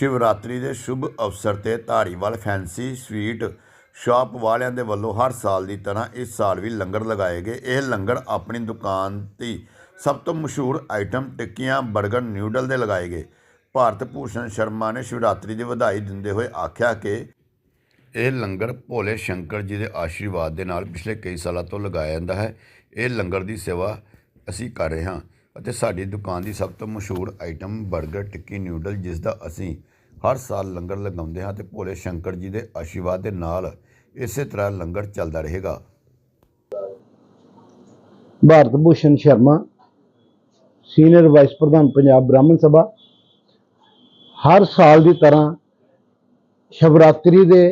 ਸ਼ਿਵਰਾਤਰੀ ਦੇ ਸ਼ੁਭ ਅਵਸਰ ਤੇ ਧਾਰੀਵਾਲ ਫੈਂਸੀ ਸਵੀਟ ਸ਼ਾਪ ਵਾਲਿਆਂ ਦੇ ਵੱਲੋਂ ਹਰ ਸਾਲ ਦੀ ਤਰ੍ਹਾਂ ਇਸ ਸਾਲ ਵੀ ਲੰਗਰ ਲਗਾਏ ਗਏ। ਇਹ ਲੰਗਰ ਆਪਣੀ ਦੁਕਾਨ ਦੀ ਸਭ ਤੋਂ ਮਸ਼ਹੂਰ ਆਈਟਮ ਟਿੱਕੀਆਂ 버ਗਰ ਨਿਊਡਲ ਦੇ ਲਗਾਏ ਗਏ। ਭਾਰਤ ਭੂਸ਼ਣ ਸ਼ਰਮਾ ਨੇ ਸ਼ਿਵਰਾਤਰੀ ਦੀ ਵਧਾਈ ਦਿੰਦੇ ਹੋਏ ਆਖਿਆ ਕਿ ਇਹ ਲੰਗਰ ਭੋਲੇ ਸ਼ੰਕਰ ਜੀ ਦੇ ਆਸ਼ੀਰਵਾਦ ਦੇ ਨਾਲ ਪਿਛਲੇ ਕਈ ਸਾਲਾਂ ਤੋਂ ਲਗਾਇਆ ਜਾਂਦਾ ਹੈ। ਇਹ ਲੰਗਰ ਦੀ ਸੇਵਾ ਅਸੀਂ ਕਰ ਰਹੇ ਹਾਂ ਅਤੇ ਸਾਡੀ ਦੁਕਾਨ ਦੀ ਸਭ ਤੋਂ ਮਸ਼ਹੂਰ ਆਈਟਮ 버ਗਰ ਟਿੱਕੀ, ਨਿਊਡਲ ਜਿਸ ਦਾ ਅਸੀਂ ਹਰ ਸਾਲ ਲੰਗਰ ਲਗਾਉਂਦੇ ਹਾਂ ਤੇ ਭੋਲੇ ਸ਼ੰਕਰ ਜੀ ਦੇ ਆਸ਼ੀਰਵਾਦ ਦੇ ਨਾਲ ਇਸੇ ਤਰ੍ਹਾਂ ਲੰਗਰ ਚੱਲਦਾ ਰਹੇਗਾ। ਭਾਰਤ ਭੂਸ਼ਣ ਸ਼ਰਮਾ, ਸੀਨੀਅਰ ਵਾਈਸ ਪ੍ਰਧਾਨ ਪੰਜਾਬ ਬ੍ਰਾਹਮਣ ਸਭਾ, ਹਰ ਸਾਲ ਦੀ ਤਰ੍ਹਾਂ ਸ਼ਿਵਰਾਤਰੀ ਦੇ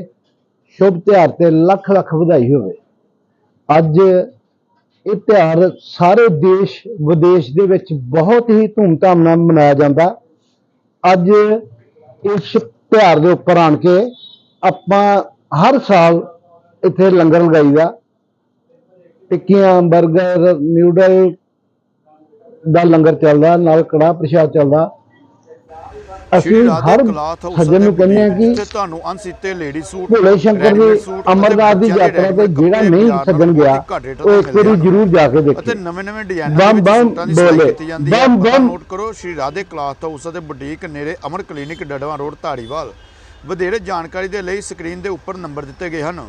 ਸ਼ੁਭ ਤਿਉਹਾਰ ਤੇ ਲੱਖ ਲੱਖ ਵਧਾਈ ਹੋਵੇ। ਅੱਜ ਇਹ ਤਿਉਹਾਰ ਸਾਰੇ ਦੇਸ਼ ਵਿਦੇਸ਼ ਦੇ ਵਿੱਚ ਬਹੁਤ ਹੀ ਧੂਮਧਾਮ ਨਾਲ ਮਨਾਇਆ ਜਾਂਦਾ। ਅੱਜ ਇਸ ਤਿਉਹਾਰ ਦੇ ਉੱਪਰ ਆਣ ਕੇ ਆਪਾਂ ਹਰ ਸਾਲ ਇੱਥੇ ਲੰਗਰ ਲਗਾਈਦਾ। ਟਿੱਕੀਆਂ 버ਗਰ ਨਿਊਡਲ ਦਾ ਲੰਗਰ ਚੱਲਦਾ, ਨਾਲ ਕੜਾਹ ਪ੍ਰਸ਼ਾਦ ਚੱਲਦਾ। ਅਸੀਂ ਹਰ ਸੱਜਣ ਨੂੰ ਕਹਿੰਦੇ ਆ ਕਿ ਤੁਹਾਨੂੰ unstitched lady suit Bhole Shankar ਦੀ ਅਮਰਨਾਥ ਦੀ ਯਾਤਰਾ ਤੇ ਜਿਹੜਾ ਨਹੀਂ ਸੱਜਣ ਗਿਆ ਉਹ ਇੱਕ ਵਾਰੀ ਜ਼ਰੂਰ ਜਾ ਕੇ ਅਤੇ ਦੇਖੇ ਨਵੇਂ ਨਵੇਂ ਡਿਜ਼ਾਈਨ ਬੰਮ ਬੰਮ ਬੋਲੇ ਬੰਮ ਬੰਮ ਨੋਟ ਕਰੋ ਸ਼੍ਰੀ ਰਾਧੇ ਕਲਾਥ ਹਾਊਸ ਅਤੇ ਬੁਟੀਕ ਨੇੜੇ ਅਮਰ ਕਲੀਨਿਕ ਡੜਵਾ ਰੋਡ ਧਾਰੀਵਾਲ। ਵਧੇਰੇ ਜਾਣਕਾਰੀ ਦੇ ਲਈ ਸਕਰੀਨ ਦੇ ਉੱਪਰ ਨੰਬਰ ਦਿੱਤੇ ਗਏ ਹਨ।